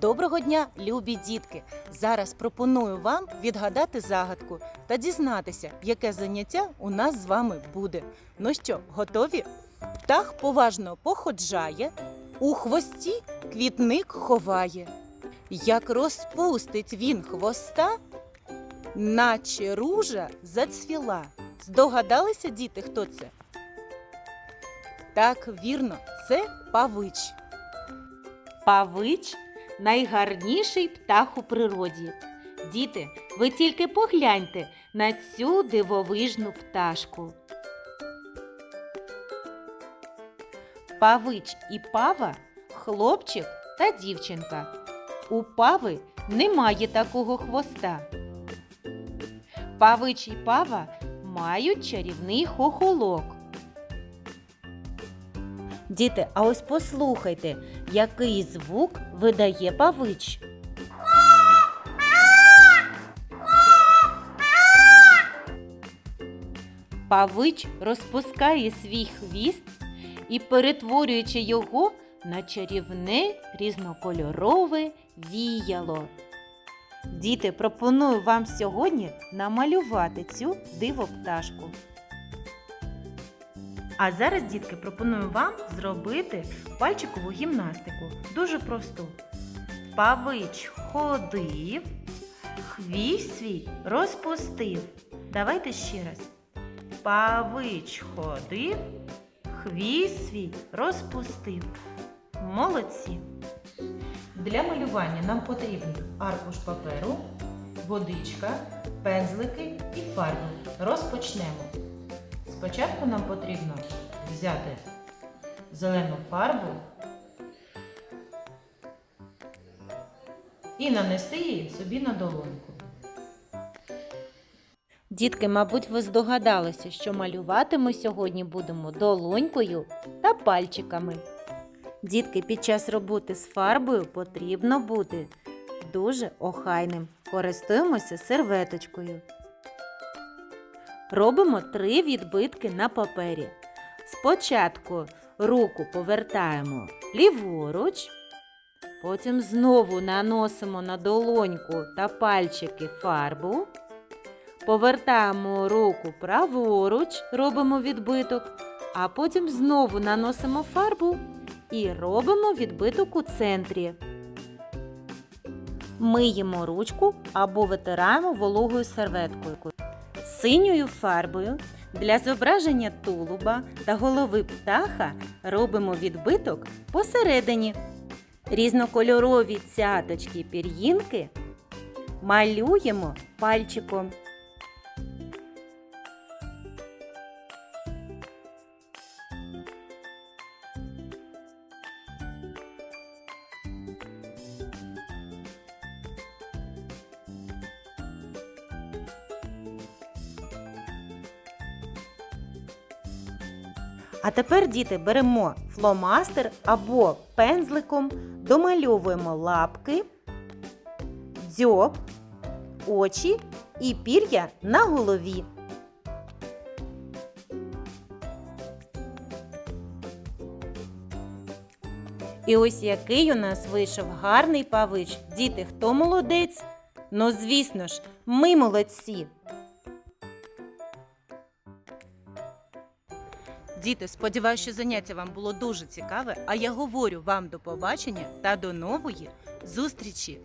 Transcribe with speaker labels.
Speaker 1: Доброго дня, любі дітки! Зараз пропоную вам відгадати загадку та дізнатися, яке заняття у нас з вами буде. Ну що, готові? Птах поважно походжає, у хвості квітник ховає. Як розпустить він хвоста, наче ружа зацвіла. Здогадалися, діти, хто це? Так, вірно, це павич.
Speaker 2: Павич найгарніший птах у природі. Діти, ви тільки погляньте на цю дивовижну пташку. Павич і пава хлопчик та дівчинка. У пави немає такого хвоста. Павич і пава мають чарівний хохолок. Діти, а ось послухайте, який звук видає павич. Павич розпускає свій хвіст і, перетворюючи його на чарівне різнокольорове віяло. Діти, пропоную вам сьогодні намалювати цю дивопташку. А зараз, дітки, пропоную вам зробити пальчикову гімнастику. Дуже просту. Павич ходив, хвіст свій розпустив. Давайте ще раз. Павич ходив, хвіст свій розпустив. Молодці. Для малювання нам потрібен аркуш паперу, водичка, пензлики і фарби. Розпочнемо. Спочатку нам потрібно взяти зелену фарбу і нанести її собі на долоньку. Дітки, мабуть, ви здогадалися, що малювати ми сьогодні будемо долонькою та пальчиками. Дітки, під час роботи з фарбою потрібно бути дуже охайним. Користуємося серветочкою. Робимо три відбитки на папері. Спочатку руку повертаємо ліворуч, потім знову наносимо на долоньку та пальчики фарбу. Повертаємо руку праворуч, робимо відбиток, а потім знову наносимо фарбу і робимо відбиток у центрі. Миємо ручку або витираємо вологою серветкою. Синьою фарбою для зображення тулуба та голови птаха робимо відбиток посередині. Різнокольорові цяточки пір'їнки малюємо пальчиком. А тепер, діти, беремо фломастер або пензликом, домальовуємо лапки, дзьоб, очі і пір'я на голові. І ось який у нас вийшов гарний павич. Діти, хто молодець? Ну, звісно ж, ми молодці.
Speaker 1: Діти, сподіваюся, що заняття вам було дуже цікаве, а я говорю вам до побачення та до нової зустрічі!